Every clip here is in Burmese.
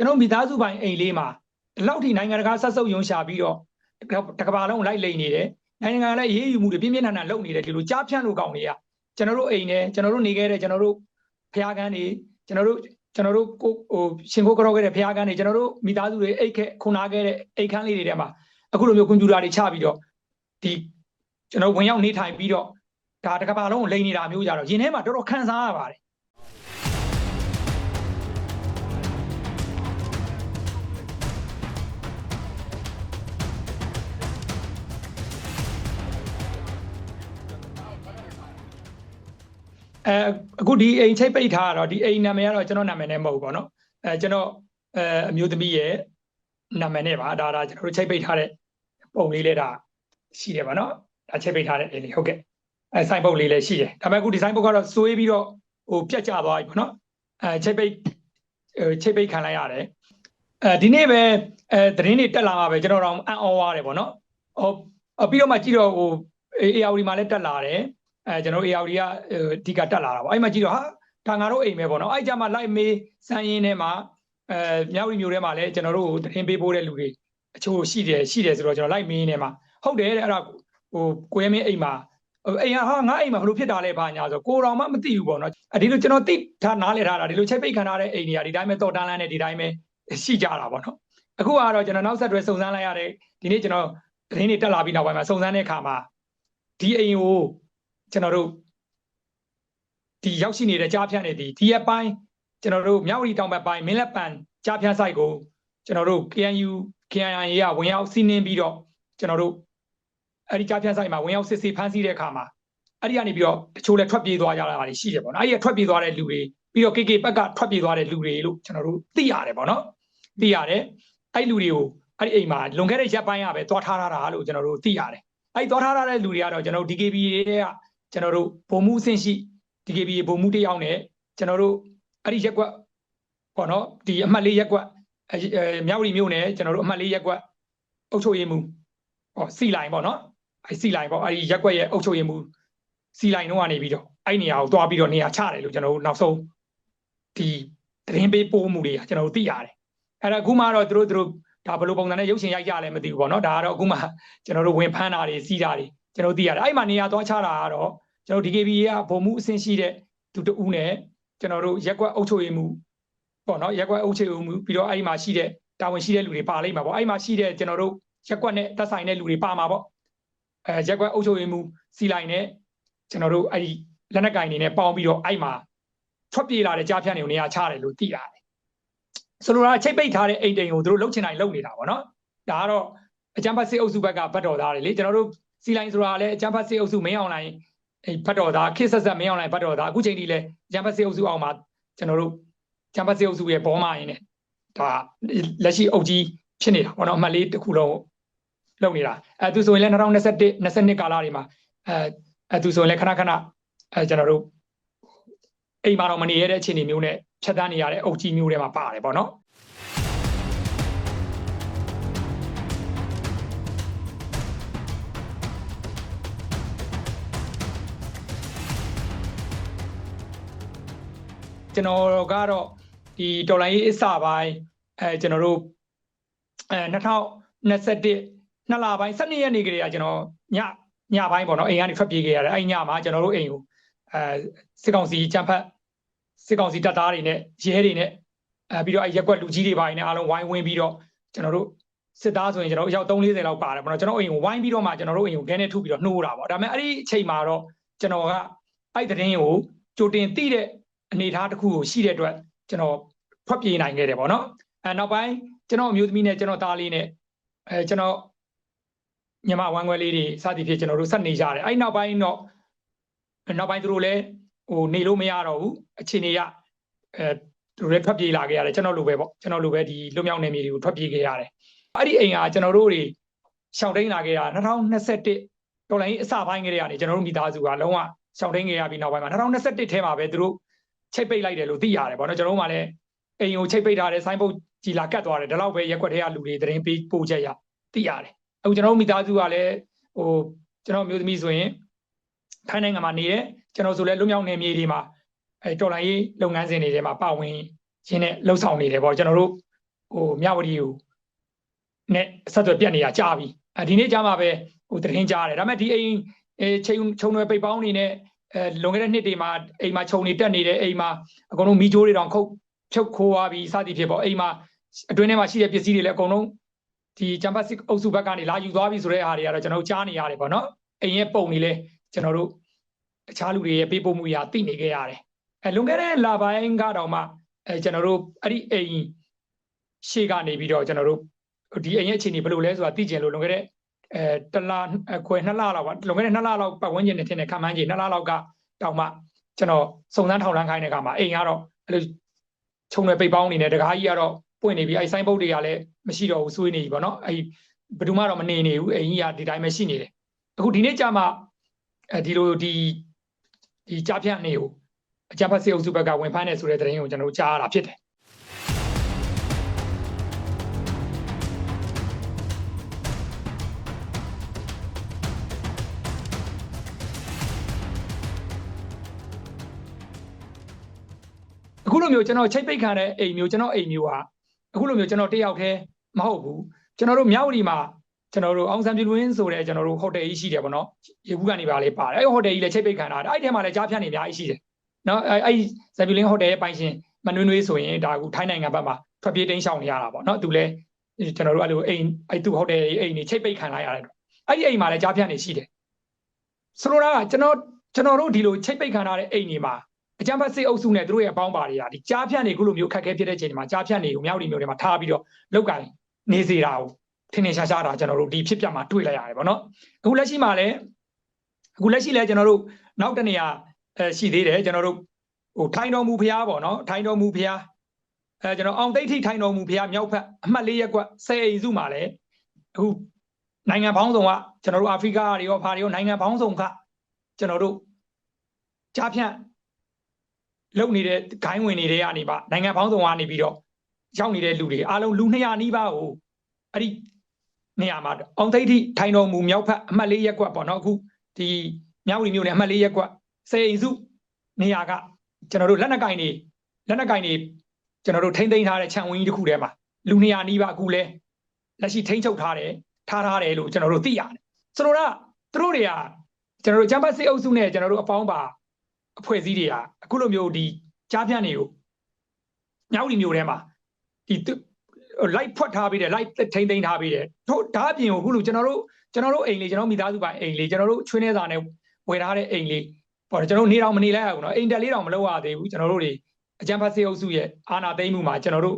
ကျွန်တော်မိသားစုပိုင်အိမ်လေးမှာဒီလောက်ထိနိုင်ငံတကာဆက်စုပ်ယုံရှာပြီးတော့တကဘာလုံးလိုက်လိန်နေတယ်နိုင်ငံကလည်းရေးယူမှုတွေပြင်းပြင်းထန်ထန်လုပ်နေတယ်ဒီလိုကြားဖြန့်လို့ကောင်းတွေကကျွန်တော်တို့အိမ်နဲ့ကျွန်တော်တို့နေခဲ့တဲ့ကျွန်တော်တို့ဖျားကန်းတွေကျွန်တော်တို့ကျွန်တော်တို့ကိုဟိုရှင်ကိုကြောခဲ့တဲ့ဖျားကန်းတွေကျွန်တော်တို့မိသားစုတွေအိတ်ခဲ့ခုနာခဲ့တဲ့အိတ်ခန်းလေးတွေထဲမှာအခုလိုမျိုးကွန်ပျူတာတွေချပြီးတော့ဒီကျွန်တော်ဝင်ရောက်နေထိုင်ပြီးတော့ဒါတကဘာလုံးကိုလိန်နေတာမျိုးကြတော့ရင်ထဲမှာတော်တော်ခံစားရပါတယ် အဲအခုဒီအိမ်ချိတ်ပိတ်ထားတော့ဒီအိမ်နာမည်ကတော့ကျွန်တော်နာမည်နဲ့မဟုတ်ဘူးပေါ့နော်အဲကျွန်တော်အဲအမျိုးသမီးရဲ့နာမည်နဲ့ပါဒါဒါကျွန်တော်တို့ချိတ်ပိတ်ထားတဲ့ပုံလေးလေးဒါရှိတယ်ပါနော်ဒါချိတ်ပိတ်ထားတဲ့အိမ်လေးဟုတ်ကဲ့အဲဆိုင်ပုတ်လေးလည်းရှိတယ်ဒါပေမဲ့အခုဒီဆိုင်ပုတ်ကတော့စွေးပြီးတော့ဟိုပြတ်ကျသွားပြီပေါ့နော်အဲချိတ်ပိတ်ချိတ်ပိတ်ခံလိုက်ရတယ်အဲဒီနေ့ပဲအဲသတင်းတွေတက်လာမှာပဲကျွန်တော်တော့အံ့ဩသွားတယ်ပေါ့နော်ဟိုပြီးတော့မှကြည့်တော့ဟို ARD မှာလည်းတက်လာတယ် အဲကျွန်တော် ARD ကအဓိကတက်လာတာပေါ့အဲ့မှာကြည့်တော့ဟာဒါငါတို့အိမ်ပဲပေါ့နော်အဲ့ကြမှာလိုက်မေးစမ်းရင်းထဲမှာအဲမြောက်ရီမျိုးထဲမှာလည်းကျွန်တော်တို့သတင်းပေးပို့တဲ့လူတွေအချို့ရှိတယ်ရှိတယ်ဆိုတော့ကျွန်တော်လိုက်မေးနေမှာဟုတ်တယ်တဲ့အဲ့ဒါဟိုကိုရဲမင်းအိမ်မှာအိမ်ဟာငါအိမ်မှာဘလို့ဖြစ်တာလဲဘာညာဆိုကိုတော်မှမသိဘူးပေါ့နော်အဒီလိုကျွန်တော်သိထားနားလည်ထားတာဒီလိုချိတ်ပိတ်ခံထားတဲ့အိမ်တွေကဒီတိုင်းပဲတော်တန်းလန်းနဲ့ဒီတိုင်းပဲရှိကြတာပေါ့နော်အခုကတော့ကျွန်တော်နောက်ဆက်တွဲစုံစမ်းလိုက်ရတဲ့ဒီနေ့ကျွန်တော်သတင်းတွေတက်လာပြီးနောက်ပိုင်းမှာစုံစမ်းတဲ့အခါမှာဒီအိမ်ကို ကျွန်တော်တို့ဒီရောက်ရှိနေတဲ့ကြားဖြန့်နေဒီဒီအပိုင်းကျွန်တော်တို့မြောက်ရီတောင်ဘက်ပိုင်းမင်းလက်ပန်ကြားဖြန့် site ကိုကျွန်တော်တို့ KNU KNI ရဝင်ရောက်စီးနင်းပြီးတော့ကျွန်တော်တို့အဲ့ဒီကြားဖြန့် site မှာဝင်ရောက်စစ်ဆေးဖမ်းဆီးတဲ့အခါမှာအဲ့ဒီကနေပြီးတော့တချို့လည်းထွက်ပြေးသွားကြတာတွေရှိတယ်ပေါ့နော်အဲ့ဒီထွက်ပြေးသွားတဲ့လူတွေပြီးတော့ KK ဘက်ကထွက်ပြေးသွားတဲ့လူတွေလို့ကျွန်တော်တို့သိရတယ်ပေါ့နော်သိရတယ်အဲ့လူတွေကိုအဲ့ဒီအိမ်မှာလွန်ခဲ့တဲ့ရက်ပိုင်းကပဲသွားထားတာလို့ကျွန်တော်တို့သိရတယ်အဲ့သွားထားတဲ့လူတွေကတော့ကျွန်တော်တို့ DKB တွေက ကျွန်တော်တို့ဗိုလ်မှုအဆင့်ရှိ DKB ဗိုလ်မှုတယောက်နဲ့ကျွန်တော်တို့အဲ့ဒီရက်ကွက်ပေါ့နော်ဒီအမှတ်လေးရက်ကွက်အဲမြောက်ရီမြို့နယ်ကျွန်တော်တို့အမှတ်လေးရက်ကွက်အုပ်ချုပ်ရေးမှူးဟောစီလိုင်ပေါ့နော်အဲစီလိုင်ပေါ့အဲ့ဒီရက်ကွက်ရဲ့အုပ်ချုပ်ရေးမှူးစီလိုင်တော့ကနေပြီးတော့အဲ့နေရာကိုတွားပြီးတော့နေရာချတယ်လို့ကျွန်တော်တို့နောက်ဆုံးဒီသတင်းပေးပို့မှုတွေကကျွန်တော်တို့သိရတယ်အဲ့ဒါအခုမှတော့သူတို့သူတို့ဒါဘယ်လိုပုံစံနဲ့ရုပ်ရှင်ရိုက်ကြလဲမသိဘူးပေါ့နော်ဒါကတော့အခုမှကျွန်တော်တို့ဝင်ဖမ်းတာတွေစီးတာတွေ ကျွန်တော်သိရတယ်အဲ့မှာနေရာသွားချတာကတော့ကျွန်တော် DKB ကဗိုလ်မှုအဆင့်ရှိတဲ့သူတဦးနဲ့ကျွန်တော်တို့ရက်ကွက်အုပ်ချုပ်ရေးမှုပေါ့နော်ရက်ကွက်အုပ်ချုပ်ရေးမှုပြီးတော့အဲ့ဒီမှာရှိတဲ့တာဝန်ရှိတဲ့လူတွေပါလိမ့်မှာပေါ့အဲ့ဒီမှာရှိတဲ့ကျွန်တော်တို့ရက်ကွက်နဲ့သက်ဆိုင်တဲ့လူတွေပါမှာပေါ့အဲရက်ကွက်အုပ်ချုပ်ရေးမှုစီလိုက်နဲ့ကျွန်တော်တို့အဲ့ဒီလက်နက်ကင်နေနဲ့ပေါင်းပြီးတော့အဲ့မှာထွက်ပြေးလာတဲ့ကြားဖြန့်တွေကိုနေရာချတယ်လို့သိရတယ်ဆိုလိုတာချိတ်ပိတ်ထားတဲ့အိမ်တိန်ကိုသူတို့လှုပ်ချင်တိုင်းလှုပ်နေတာပေါ့နော်ဒါကတော့အကြမ်းဖက်စစ်အုပ်စုဘက်ကဗတ်တော်သားတွေလေကျွန်တော်တို့ စီလိုင်းဆိုတာလည်းအကြမ်းဖက်စစ်အုပ်စုမင်းအောင်လိုင်းအဲဗတ်တော်သားခေတ်ဆက်ဆက်မင်းအောင်လိုင်းဗတ်တော်သားအခုချိန်ထိလည်းအကြမ်းဖက်စစ်အုပ်စုအောင်မှာကျွန်တော်တို့အကြမ်းဖက်စစ်အုပ်စုရဲ့ဘောမရင်းနဲ့ဒါလက်ရှိအုပ်ကြီးဖြစ်နေတာပေါ့နော်အမှတ်လေးတစ်ခုလုံးလုပ်နေတာအဲသူဆိုရင်လည်း2021 22ကာလတွေမှာအဲအဲသူဆိုရင်လည်းခဏခဏအဲကျွန်တော်တို့အိမ်မှာတော့မနေရတဲ့အခြေအနေမျိုးနဲ့ဖြတ်တန်းနေရတဲ့အုပ်ကြီးမျိုးတွေမှာပါတယ်ပေါ့နော် ကျွန်တော်ကတော့ဒီတော်လိုင်းရေးအစပိုင်းအဲကျွန်တော်တို့အဲ2021နှစ်လပိုင်း12ရက်နေ့ကလေးကကျွန်တော်ညညပိုင်းပေါ့နော်အိမ်ကနေထွက်ပြေးခဲ့ရတယ်အဲ့ညမှာကျွန်တော်တို့အိမ်ကိုအဲစစ်ကောင်စီချမ်းဖတ်စစ်ကောင်စီတပ်သားတွေနဲ့ရဲတွေနဲ့အဲပြီးတော့အဲရက်ကွက်လူကြီးတွေပိုင်းနဲ့အားလုံးဝိုင်းဝန်းပြီးတော့ကျွန်တော်တို့စစ်သားဆိုရင်ကျွန်တော်အယောက်340လောက်ပါတယ်ပေါ့နော်ကျွန်တော်အိမ်ကိုဝိုင်းပြီးတော့မှကျွန်တော်တို့အိမ်ကိုခဲနဲ့ထုပြီးတော့နှိုးတာပေါ့ဒါပေမဲ့အဲ့ဒီအချိန်မှာတော့ကျွန်တော်ကအဲ့တဲ့တင်းကိုကြိုတင်သိတဲ့ အနေအထားတစ်ခုကိုရှိတဲ့အတွက်ကျွန်တော်ထွက်ပြေးနိုင်ခဲ့တယ်ပေါ့နော်အဲနောက်ပိုင်းကျွန်တော်အမျိုးသမီးနဲ့ကျွန်တော်သားလေးနဲ့အဲကျွန်တော်ညီမဝမ်းခွဲလေးတွေစသည်ဖြင့်ကျွန်တော်တို့ဆက်နေကြတယ်အဲ့နောက်ပိုင်းတော့နောက်ပိုင်းသူတို့လည်းဟိုနေလို့မရတော့ဘူးအခြေအနေကအဲသူတို့လည်းထွက်ပြေးလာခဲ့ရတယ်ကျွန်တော်လိုပဲပေါ့ကျွန်တော်လိုပဲဒီလွတ်မြောက်နေမြေတွေကိုထွက်ပြေးခဲ့ရတယ်အဲ့ဒီအိမ်ကကျွန်တော်တို့တွေရှောင်တိန်လာခဲ့တာ2021တော်လိုင်းအစပိုင်းကလေးကနေကျွန်တော်တို့မိသားစုကလုံးဝရှောင်တိန်ခဲ့ရပြီးနောက်ပိုင်းမှာ2021ထဲမှာပဲသူတို့ ချိတ်ပိတ်လိုက်တယ်လို့သိရတယ်ဗောနော်ကျွန်တော်တို့မှလည်းအိမ်ကိုချိတ်ပိတ်ထားတယ်ဆိုင်းပုတ်ကြီးလာကတ်သွားတယ်ဒါတော့ပဲရက်ွက်ထဲကလူတွေသတင်းပေးပို့ချက်ရသိရတယ်အခုကျွန်တော်တို့မိသားစုကလည်းဟိုကျွန်တော်မျိုးသမီးဆိုရင်ထိုင်းနိုင်ငံမှာနေတယ်ကျွန်တော်ဆိုလည်းလွမြောက်နေမြေတွေမှာအဲတော်လိုင်းရေးလုပ်ငန်းစဉ်တွေထဲမှာပါဝင်ရင်းနဲ့လှုပ်ဆောင်နေတယ်ဗောကျွန်တော်တို့ဟိုမြဝတီကိုနဲ့ဆက်သွယ်ပြတ်နေရကြာပြီအဲဒီနေ့ကြာမှပဲဟိုသတင်းကြားတယ်ဒါပေမဲ့ဒီအိမ်အဲချိန်ခြုံရွယ်ပိတ်ပေါင်းနေနဲ့ အဲလွန်ခဲ့တဲ့နှစ်တွေမှာအိမ်မှာခြုံနေတက်နေတယ်အိမ်မှာအကုန်လုံးမီးကြိုးတွေတောင်ခုတ်ဖြုတ်ခိုးသွားပြီးစသည်ဖြစ်ပေါ့အိမ်မှာအတွင်းထဲမှာရှိတဲ့ပစ္စည်းတွေလည်းအကုန်လုံးဒီဂျမ်ဘတ်စစ်အုပ်စုဘက်ကနေလာယူသွားပြီဆိုတဲ့အားတွေကတော့ကျွန်တော်တို့ကြားနေရတယ်ပေါ့နော်အိမ်ရဲ့ပုံတွေလည်းကျွန်တော်တို့တခြားလူတွေရဲ့ပေးပို့မှုရာသိနေခဲ့ရတယ်အဲလွန်ခဲ့တဲ့လပိုင်းကတော့မှအဲကျွန်တော်တို့အဲ့ဒီအိမ်ရှေ့ကနေပြီးတော့ကျွန်တော်တို့ဒီအိမ်ရဲ့အခြေအနေဘယ်လိုလဲဆိုတာသိကျင်လို့လွန်ခဲ့တဲ့ အဲတလားခွဲနှစ်လလောက်ပါလွန်ခဲ့တဲ့နှစ်လလောက်ပတ်ဝန်းကျင်နဲ့ထင်တယ်ခံမှန်းကြည့်နှစ်လလောက်ကတောင်မှကျွန်တော်စုံစမ်းထောက်လှမ်းခိုင်းတဲ့အခါမှာအိမ်ကတော့အဲ့လိုခြုံရွယ်ပိတ်ပေါင်းနေတယ်တကားကြီးကတော့ပွင့်နေပြီအဲ့ဆိုင်းပုတ်တွေကလည်းမရှိတော့ဘူးဆွေးနေပြီပေါ့နော်အဲ့ဘယ်သူမှတော့မနေနေဘူးအိမ်ကြီးကဒီတိုင်းပဲရှိနေတယ်အခုဒီနေ့ကြာမှအဲဒီလိုဒီဒီကြားဖြတ်နေကိုအကြမ်းဖက်စေအုပ်စုဘက်ကဝင်ဖမ်းနေဆိုတဲ့သတင်းကိုကျွန်တော်တို့ကြားရတာဖြစ်တယ် အခုလိုမျိုးကျွန်တော်ချိတ်ပိတ်ခံတဲ့အိမ်မျိုးကျွန်တော်အိမ်မျိုးဟာအခုလိုမျိုးကျွန်တော်တယောက်တည်းမဟုတ်ဘူးကျွန်တော်တို့မြောက်ဝတီမှာကျွန်တော်တို့အောင်ဆန်ပြည်လွင်းဆိုတဲ့ကျွန်တော်တို့ဟိုတယ်ကြီးရှိတယ်ပေါ့နော်ရေဘူးကနေပါလေပါတယ်အဲ့ဟိုတယ်ကြီးလည်းချိတ်ပိတ်ခံတာအဲ့ဒီထဲမှာလည်းကြားဖြတ်နေအများကြီးရှိတယ်နော်အဲ့အဲ့ဆန်ပြည်လွင်းဟိုတယ်ရဲ့ပိုင်ရှင်မနွေးနွေးဆိုရင်ဒါကူထိုင်းနိုင်ငံဘက်မှာထွက်ပြေးတိမ်းရှောင်နေရတာပေါ့နော်သူလည်းကျွန်တော်တို့အဲ့လိုအိမ်အဲ့သူဟိုတယ်အိမ်နေချိတ်ပိတ်ခံလိုက်ရတယ်အဲ့ဒီအိမ်မှာလည်းကြားဖြတ်နေရှိတယ်ဆိုတော့ကကျွန်တော်ကျွန်တော်တို့ဒီလိုချိတ်ပိတ်ခံထားတဲ့အိမ်တွေမှာ အကြမ်းဖက်စစ်အုပ်စုနဲ့သူတို့ရဲ့အပေါင်းပါတွေကဒီကြားဖြတ်နေခုလိုမျိုးခက်ခဲဖြစ်တဲ့ချိန်မှာကြားဖြတ်နေကိုမြောက်ဒီမျိုးတွေမှာထားပြီးတော့လောက်ကင်နေစေတာကိုထင်ထင်ရှားရှားတာကျွန်တော်တို့ဒီဖြစ်ပျက်မှာတွေ့လိုက်ရတယ်ဗောနော်အခုလက်ရှိမှာလည်းအခုလက်ရှိလည်းကျွန်တော်တို့နောက်တနေရာအဲရှိသေးတယ်ကျွန်တော်တို့ဟိုထိုင်းတော်မူဖျားပေါ့နော်ထိုင်းတော်မူဖျားအဲကျွန်တော်အောင်သိဋ္ဌိထိုင်းတော်မူဖျားမြောက်ဖက်အမှတ်၄ရက်ကွက်ဆယ်အိမ်စုမှာလည်းအခုနိုင်ငံပေါင်းစုံကကျွန်တော်တို့အာဖရိကတွေရောဖာတွေရောနိုင်ငံပေါင်းစုံကကျွန်တော်တို့ကြားဖြတ် လုံနေတဲ့ဂိုင်းဝင်နေတဲ့ကနေပါနိုင်ငံပေါင်းစုံကနေပြီးတော့ရောက်နေတဲ့လူတွေအားလုံးလူ200နီးပါးကိုအဲ့ဒီနေရာမှာအောင်သိဋ္ဌိထိုင်တော်မူမြောက်ဖက်အမှတ်၄ရက်ကွက်ပေါ့နော်အခုဒီမြောက်ဝတီမြို့နယ်အမှတ်၄ရက်ကွက်စေအိမ်စုနေရာကကျွန်တော်တို့လက်နက်ကင်တွေလက်နက်ကင်တွေကျွန်တော်တို့ထိမ့်သိမ်းထားတဲ့ခြံဝင်းကြီးတစ်ခုထဲမှာလူ200နီးပါးအခုလဲလက်ရှိထိမ့်ချုပ်ထားတယ်ထားထားတယ်လို့ကျွန်တော်တို့သိရတယ်ဆိုတော့သူတို့တွေကကျွန်တော်တို့ဂျမ်ဘတ်စစ်အုပ်စုနဲ့ကျွန်တော်တို့အပေါင်းပါ အဖွဲ့အစည်းတွေကအခုလိုမျိုးဒီကြားဖြန့်တွေကိုမြောက်ဒီမျိုးထဲမှာဒီလိုက်ဖွက်ထားပြီးတယ်လိုက်ထိမ့်သိမ်းထားပြီးတယ်တို့ဒါအပြင်ကိုအခုလိုကျွန်တော်တို့ကျွန်တော်တို့အိမ်လေးကျွန်တော်မိသားစုပိုင်အိမ်လေးကျွန်တော်တို့ချွေးနေစာနဲ့ဝယ်ထားတဲ့အိမ်လေးပေါ့ကျွန်တော်နေတော့မနေလိုက်ရဘူးเนาะအိမ်တက်လေးတော့မလုပ်ရသေးဘူးကျွန်တော်တို့တွေအကြံဖတ်စေအုပ်စုရဲ့အာနာသိမ့်မှုမှာကျွန်တော်တို့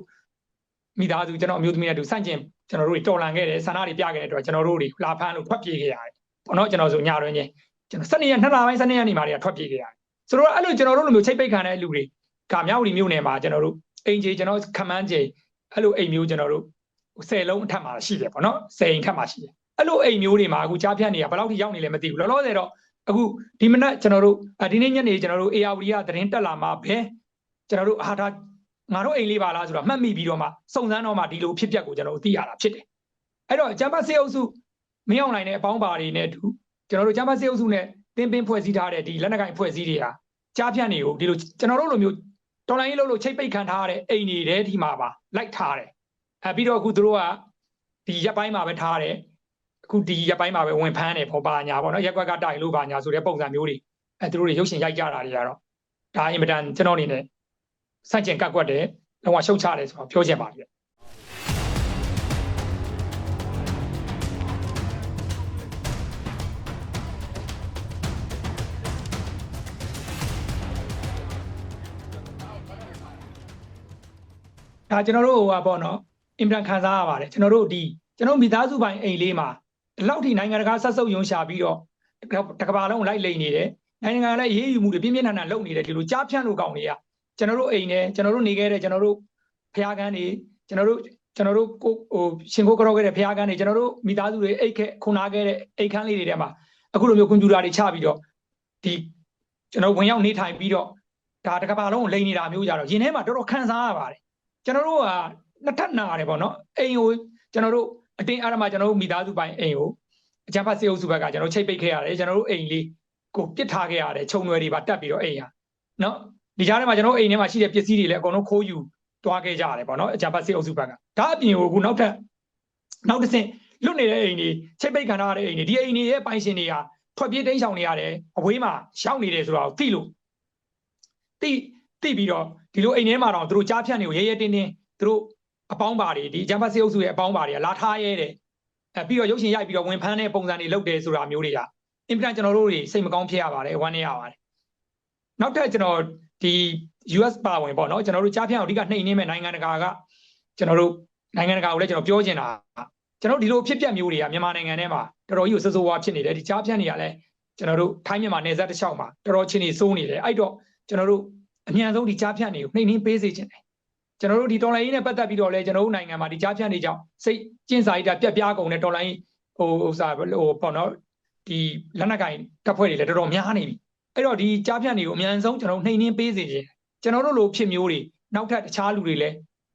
မိသားစုကျွန်တော်အမျိုးသမီးနဲ့တူစန့်ကျင်ကျွန်တော်တို့တွေတော်လန်ခဲ့တယ်ဆန္ဒတွေပြခဲ့တဲ့အတွက်ကျွန်တော်တို့တွေလာဖမ်းလို့ထွက်ပြေးခဲ့ရတယ်ပေါ့နော်ကျွန်တော်ဆိုညတွင်ချင်းကျွန်တော်12ရက်2လပိုင်း12ရက်နေမှာတွေကထွက်ပြေးခဲ့ရတယ် ဆိုတော့အဲ့လိုကျွန်တော်တို့လိုမျိုးချိတ်ပိတ်ခံတဲ့လူတွေကမြောက်ဝတီမြို့နယ်မှာကျွန်တော်တို့အိမ်ကြီးကျွန်တော်ခမန်းကြီးအဲ့လိုအိမ်မျိုးကျွန်တော်တို့10လုံးအထက်မှာရှိတယ်ပေါ့နော်10အိမ်ထက်မှာရှိတယ်အဲ့လိုအိမ်မျိုးတွေမှာအခုကြားဖြတ်နေတာဘယ်လောက်ထိရောက်နေလဲမသိဘူးလောလောဆယ်တော့အခုဒီမနက်ကျွန်တော်တို့ဒီနေ့ညနေကျွန်တော်တို့ ARD ကသတင်းတက်လာမှာပဲကျွန်တော်တို့အာဒါငါတို့အိမ်လေးပါလားဆိုတော့မှတ်မိပြီးတော့မှစုံစမ်းတော့မှဒီလိုဖြစ်ပျက်ကိုကျွန်တော်တို့သိရတာဖြစ်တယ်အဲ့တော့ဂျမ်ဘတ်စေအုပ်စုမင်းအောင်နိုင်တဲ့အပေါင်းပါတွေနဲ့တူကျွန်တော်တို့ဂျမ်ဘတ်စေအုပ်စုနဲ့တင်းပင်းဖွဲ့စည်းထားတဲ့ဒီလက်နက်ကိုင်ဖွဲ့စည်းတွေဟာ ကြားဖြတ်နေကိုဒီလိုကျွန်တော်တို့လိုမျိုးတော်လိုင်းရေးလို့လို့ချိတ်ပိတ်ခံထားရတဲ့အိမ်တွေတဲဒီမှာပါလိုက်ထားတယ်အဲပြီးတော့အခုသူတို့ကဒီရက်ပိုင်းမှာပဲထားတယ်အခုဒီရက်ပိုင်းမှာပဲဝင်ဖမ်းတယ်ပေါ့ပါညာပေါ့နော်ရက်ကွက်ကတိုင်လို့ပါညာဆိုတဲ့ပုံစံမျိုးတွေအဲသူတို့တွေရုပ်ရှင်ရိုက်ကြတာတွေကတော့ဒါအင်မတန်ကျွန်တော်အနေနဲ့စန့်ကျင်ကတ်ကွက်တယ်လုံးဝရှုတ်ချတယ်ဆိုတော့ပြောချင်ပါပြီ ဒါကျွန်တော်တို့ဟိုပါပေါ့နော်အင်မတန်ခံစားရပါတယ်ကျွန်တော်တို့ဒီကျွန်တော်မိသားစုပိုင်အိမ်လေးမှာဒီလောက်ထိနိုင်ငံတကာဆက်စုပ်ယုံရှာပြီးတော့တကဘာလုံးလိုက်လိမ့်နေတယ်နိုင်ငံကလည်းရေးယူမှုတွေပြင်းပြင်းထန်ထန်လုပ်နေတယ်ဒီလိုကြားဖြန့်လို့ကောင်းတွေကကျွန်တော်တို့အိမ်နဲ့ကျွန်တော်တို့နေခဲ့တဲ့ကျွန်တော်တို့ဖျားကန်းတွေကျွန်တော်တို့ကျွန်တော်တို့ကိုဟိုရှင်ကိုကြောခဲ့တဲ့ဖျားကန်းတွေကျွန်တော်တို့မိသားစုတွေအိတ်ခဲခုနာခဲ့တဲ့အိတ်ခန်းလေးတွေထဲမှာအခုလိုမျိုးကွန်ပျူတာတွေချပြီးတော့ဒီကျွန်တော်ဝင်ရောက်နေထိုင်ပြီးတော့ဒါတကဘာလုံးကိုလိမ့်နေတာမျိုးကြတော့ရင်ထဲမှာတော်တော်ခံစားရပါတယ် ကျွန်တော်တို့ကနှစ်ထပ်နာရတယ်ပေါ့နော်အိမ်ကိုကျွန်တော်တို့အတင်းအားရမကျွန်တော်တို့မိသားစုပိုင်းအိမ်ကိုအကြမ်းဖက်စေအုပ်စုဘက်ကကျွန်တော်ချိတ်ပိတ်ခဲ့ရတယ်ကျွန်တော်တို့အိမ်လေးကိုပစ်ထားခဲ့ရတယ်ခြုံွယ်တွေပါတက်ပြီးတော့အိမ်ဟာနော်ဒီကြားထဲမှာကျွန်တော်အိမ်ထဲမှာရှိတဲ့ပစ္စည်းတွေလည်းအကုန်လုံးခိုးယူတွားခဲ့ကြရတယ်ပေါ့နော်အကြံဖတ်စစ်အုပ်စုဘက်ကဒါအပြင်ကိုအခုနောက်ထပ်နောက်တစ်ဆင့်လွတ်နေတဲ့အိမ်တွေချိတ်ပိတ်ခံထားရတဲ့အိမ်တွေဒီအိမ်တွေရဲ့ပိုင်ရှင်တွေကထွက်ပြေးတိမ်းရှောင်နေရတယ်အဝေးမှာရောက်နေတယ်ဆိုတာကိုသိလို့သိ သိပြီးတော့ဒီလိုအိမ်ထဲမှာတော့သူတို့ကြားဖြတ်နေကိုရဲရဲတင်းတင်းသူတို့အပေါင်းပါတွေဒီအကြံဖတ်စစ်အုပ်စုရဲ့အပေါင်းပါတွေကလာထားရဲတယ်အဲပြီးတော့ရုပ်ရှင်ရိုက်ပြီးတော့ဝင်ဖမ်းတဲ့ပုံစံတွေလုပ်တယ်ဆိုတာမျိုးတွေကအင်ပလန်ကျွန်တော်တို့တွေစိတ်မကောင်းဖြစ်ရပါတယ်ဝမ်းနည်းရပါတယ်နောက်ထပ်ကျွန်တော်ဒီ US ပါဝင်ပေါ့နော်ကျွန်တော်တို့ကြားဖြတ်အောင်အဓိကနှိမ်နှင်းမဲ့နိုင်ငံတကာကကျွန်တော်တို့နိုင်ငံတကာကိုလည်းကျွန်တော်ပြောချင်တာကျွန်တော်ဒီလိုဖြစ်ပျက်မျိုးတွေကမြန်မာနိုင်ငံထဲမှာတော်တော်ကြီးကိုစစိုးဝါဖြစ်နေတယ်ဒီကြားဖြတ်တွေကလည်းကျွန်တော်တို့ထိုင်းမြန်မာနယ်စပ်တစ်လျှောက်မှာတော်တော်ချင်းနေစိုးနေတယ်အဲ့တော့ကျွန်တော်တို့ အမြန်ဆုံးဒီကြားဖြတ်တွေကိုနှိမ်နှင်းပေးစေချင်တယ်ကျွန်တော်တို့ဒီတော်လိုင်းရေးနဲ့ပတ်သက်ပြီးတော့လည်းကျွန်တော်တို့နိုင်ငံမှာဒီကြားဖြတ်တွေကြောင့်စိတ်ကျင့်စာရိတ္တပြက်ပြားကုန်တဲ့တော်လိုင်းဟိုဥစားဟိုပေါ့နော်ဒီလက်နက်ကင်တပ်ဖွဲ့တွေလည်းတော်တော်များနေပြီအဲ့တော့ဒီကြားဖြတ်တွေကိုအမြန်ဆုံးကျွန်တော်တို့နှိမ်နှင်းပေးစေချင်တယ်ကျွန်တော်တို့လိုဖြစ်မျိုးတွေနောက်ထပ်တခြားလူတွေလည်း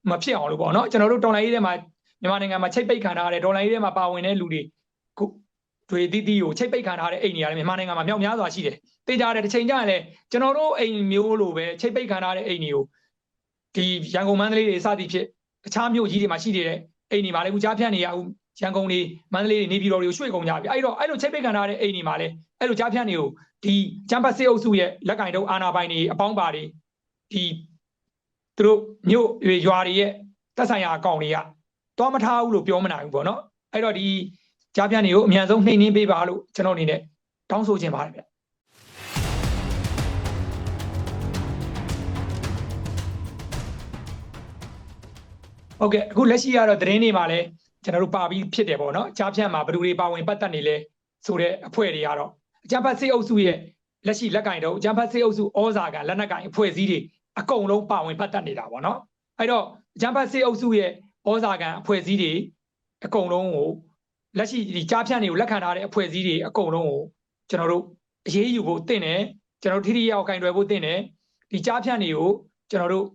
မဖြစ်အောင်လို့ပေါ့နော်ကျွန်တော်တို့တော်လိုင်းရေးထဲမှာမြန်မာနိုင်ငံမှာချိတ်ပိတ်ခံထားရတဲ့တော်လိုင်းရေးထဲမှာပါဝင်တဲ့လူတွေခု တွေတီးတီးကိုချိတ်ပိတ်ခံထားတဲ့အိမ်တွေရတယ်မြန်မာနိုင်ငံမှာမြောက်များစွာရှိတယ်တေးကြတယ်တစ်ချိန်ကျရင်လည်းကျွန်တော်တို့အိမ်မျိုးလိုပဲချိတ်ပိတ်ခံထားတဲ့အိမ်တွေကိုဒီရန်ကုန်မန္တလေးတွေစသည်ဖြင့်တခြားမြို့ကြီးတွေမှာရှိနေတဲ့အိမ်တွေမှာလည်းအခုကြားဖြတ်နေရအောင်ရန်ကုန်တွေမန္တလေးတွေနေပြည်တော်တွေကိုရွှေ့ကုန်ကြပြီအဲ့တော့အဲ့လိုချိတ်ပိတ်ခံထားတဲ့အိမ်တွေမှာလည်းအဲ့လိုကြားဖြတ်နေကိုဒီကျမ်းပတ်စေအုပ်စုရဲ့လက်ကင်တုပ်အာနာပိုင်တွေအပေါင်းပါတွေဒီသူတို့မြို့ရွာတွေရဲ့တက်ဆိုင်ရာအကောင့်တွေကတော့မထားဘူးလို့ပြောမနိုင်ဘူးပေါ့နော်အဲ့တော့ဒီ ကြားပြန်တွေကိုအမြန်ဆုံးနှိမ်နှင်းပေးပါလို့ကျွန်တော်အနေနဲ့တောင်းဆိုချင်ပါတယ်ဗျဟုတ်ကဲ့အခုလက်ရှိကတော့သတင်းတွေမှာလည်းကျွန်တော်တို့ပါပြီးဖြစ်တယ်ပေါ့နော်ကြားဖြတ်မှာဘယ်သူတွေပါဝင်ပတ်သက်နေလဲဆိုတဲ့အဖွဲ့တွေကတော့အကြံဖတ်စေအုပ်စုရဲ့လက်ရှိလက်ကင်တော့အကြံဖတ်စေအုပ်စုဩဇာကလက်နက်ကင်အဖွဲ့အစည်းတွေအကုန်လုံးပါဝင်ပတ်သက်နေတာပေါ့နော်အဲ့တော့အကြံဖတ်စေအုပ်စုရဲ့ဩဇာကံအဖွဲ့အစည်းတွေအကုန်လုံးကို လက်ရှိဒီကြားဖြတ်တွေကိုလက်ခံထားတဲ့အဖွဲ့အစည်းတွေအကုန်လုံးကိုကျွန်တော်တို့အရေးယူဖို့တင့်တယ်ကျွန်တော်တို့ထိထိရောက်ကင်တွယ်ဖို့တင့်တယ်ဒီကြားဖြတ်တွေကိုကျွန်တော်တို့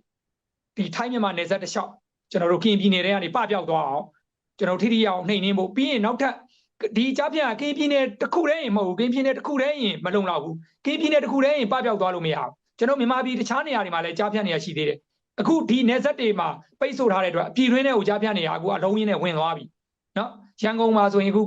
ဒီထိုင်းမြန်မာနယ်စပ်တစ်လျှောက်ကျွန်တော်တို့ကင်ပြည်နယ်ထဲကနေပပျောက်သွားအောင်ကျွန်တော်ထိထိရောက်နှိမ်နှင်းဖို့ပြီးရင်နောက်ထပ်ဒီကြားဖြတ်ကင်ပြည်နယ်တစ်ခုတည်းရင်မဟုတ်ဘူးကင်ပြည်နယ်တစ်ခုတည်းရင်မလုံလောက်ဘူးကင်ပြည်နယ်တစ်ခုတည်းရင်ပပျောက်သွားလို့မရဘူးကျွန်တော်မြန်မာပြည်တခြားနေရာတွေမှာလည်းကြားဖြတ်နေရရှိသေးတယ်အခုဒီနယ်စပ်တွေမှာပိတ်ဆို့ထားတဲ့အတွက်အပြည်တွင်းနဲ့ကိုကြားဖြတ်နေတာအခုအလုံးရင်းနဲ့ဝင်သွားပြီနော် ရန်ကုန်မှာဆိုရင်အခု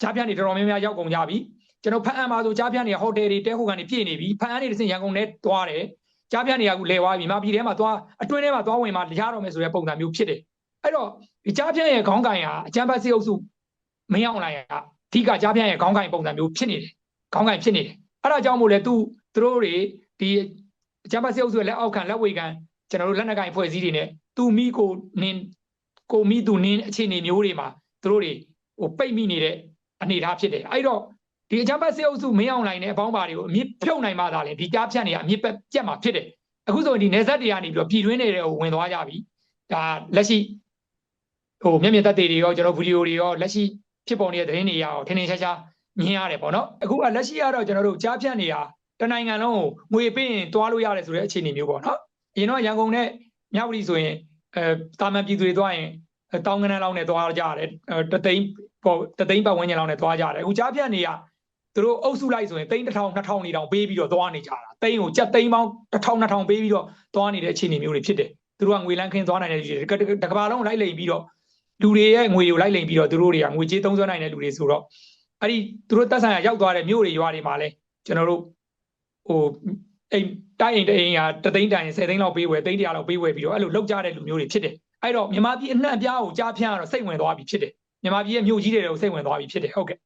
ကြားဖြတ်နေတော်တော်များများရောက်ကုန်ကြပြီကျွန်တော်ဖအံမှာဆိုကြားဖြတ်နေဟိုတယ်တွေတဲဟိုကန်တွေပြည့်နေပြီဖအံနေတစ်စင်ရန်ကုန်နဲ့သွားတယ်ကြားဖြတ်နေကအခုလဲသွားပြီမှာပြည်ထဲမှာသွားအတွင်းထဲမှာသွားဝင်မှာရတော့မယ်ဆိုတဲ့ပုံစံမျိုးဖြစ်တယ်အဲ့တော့ဒီကြားဖြတ်ရဲ့ခေါင်းကင်ဟာအကျန်းဖတ်စေအုပ်စုမင်းအောင်လိုင်ကအဓိကကြားဖြတ်ရဲ့ခေါင်းကင်ပုံစံမျိုးဖြစ်နေတယ်ခေါင်းကင်ဖြစ်နေတယ်အဲ့ဒါကြောင့်မို့လဲသူသူတို့တွေဒီအကျန်းဖတ်စေအုပ်စုရဲ့လက်အောက်ခံလက်ဝေခံကျွန်တော်တို့လက်နက်ကင်ဖွဲ့စည်းတွေနဲ့သူမိကိုနင်းကိုမိသူနင်းအခြေအနေမျိုးတွေမှာသူတို့တွေ ဟိုပိတ်မိနေတဲ့အနေအထားဖြစ်တယ်အဲ့တော့ဒီအချမ်းဘတ်စေအုပ်စုမင်းအောင်နိုင်တဲ့အပေါင်းပါတွေကိုအမြင့်ဖြုတ်နိုင်မှသာလေဒီကြားဖြတ်နေကအမြင့်ပြတ်မှာဖြစ်တယ်အခုဆိုရင်ဒီနေဆက်တွေကနေပြီးတော့ပြည်တွင်းတွေကိုဝင်သွားကြပြီဒါလက်ရှိဟိုမျက်မြင်သက်သေတွေရောကျွန်တော်ဗီဒီယိုတွေရောလက်ရှိဖြစ်ပေါ်နေတဲ့သတင်းတွေရောထင်ထင်ရှားရှားမြင်ရတယ်ပေါ့နော်အခုကလက်ရှိကတော့ကျွန်တော်တို့ကြားဖြတ်နေတာတနိုင်ငံလုံးကိုငွေပေးရင်တွားလို့ရတယ်ဆိုတဲ့အခြေအနေမျိုးပေါ့နော်အရင်တော့ရန်ကုန်နဲ့မြဝတီဆိုရင်အဲတာမန်ပြည်သူတွေသွားရင် တောင်းကနန်းလောက်နဲ့သွားကြရတယ်တသိန်းပေါ့တသိန်းပတ်ဝန်းကျင်လောက်နဲ့သွားကြတယ်အခုကြားဖြတ်နေကသူတို့အုပ်စုလိုက်ဆိုရင်သိန်း1000 2000နေတောင်ပေးပြီးတော့သွားနေကြတာသိန်းကိုကြက်သိန်းပေါင်း1000 2000ပေးပြီးတော့သွားနေတဲ့အခြေအနေမျိုးတွေဖြစ်တယ်သူတို့ကငွေလန်းခင်းသွားနိုင်တဲ့လူတွေတကဘာလုံးလိုက်လိမ်ပြီးတော့လူတွေရဲ့ငွေကိုလိုက်လိမ်ပြီးတော့သူတို့တွေကငွေကြေးသုံးစွဲနိုင်တဲ့လူတွေဆိုတော့အဲ့ဒီသူတို့တက်ဆိုင်ရာရောက်သွားတဲ့မြို့တွေရွာတွေမှာလဲကျွန်တော်တို့ဟိုအိမ်တိုင်းအိမ်တအိမ်ကတသိန်းတိုင်10သိန်းလောက်ပေးဝယ်သိန်း100လောက်ပေးဝယ်ပြီးတော့အဲ့လိုလောက်ကြတဲ့လူမျိုးတွေဖြစ်တယ် အဲ့တော့မြန်မာပြည်အနှံ့အပြားကိုကြားဖြန့်ရတော့စိတ်ဝင်သွားပြီဖြစ်တယ်မြန်မာပြည်ရဲ့မြို့ကြီးတွေကိုစိတ်ဝင်သွားပြီဖြစ်တယ်ဟုတ်ကဲ့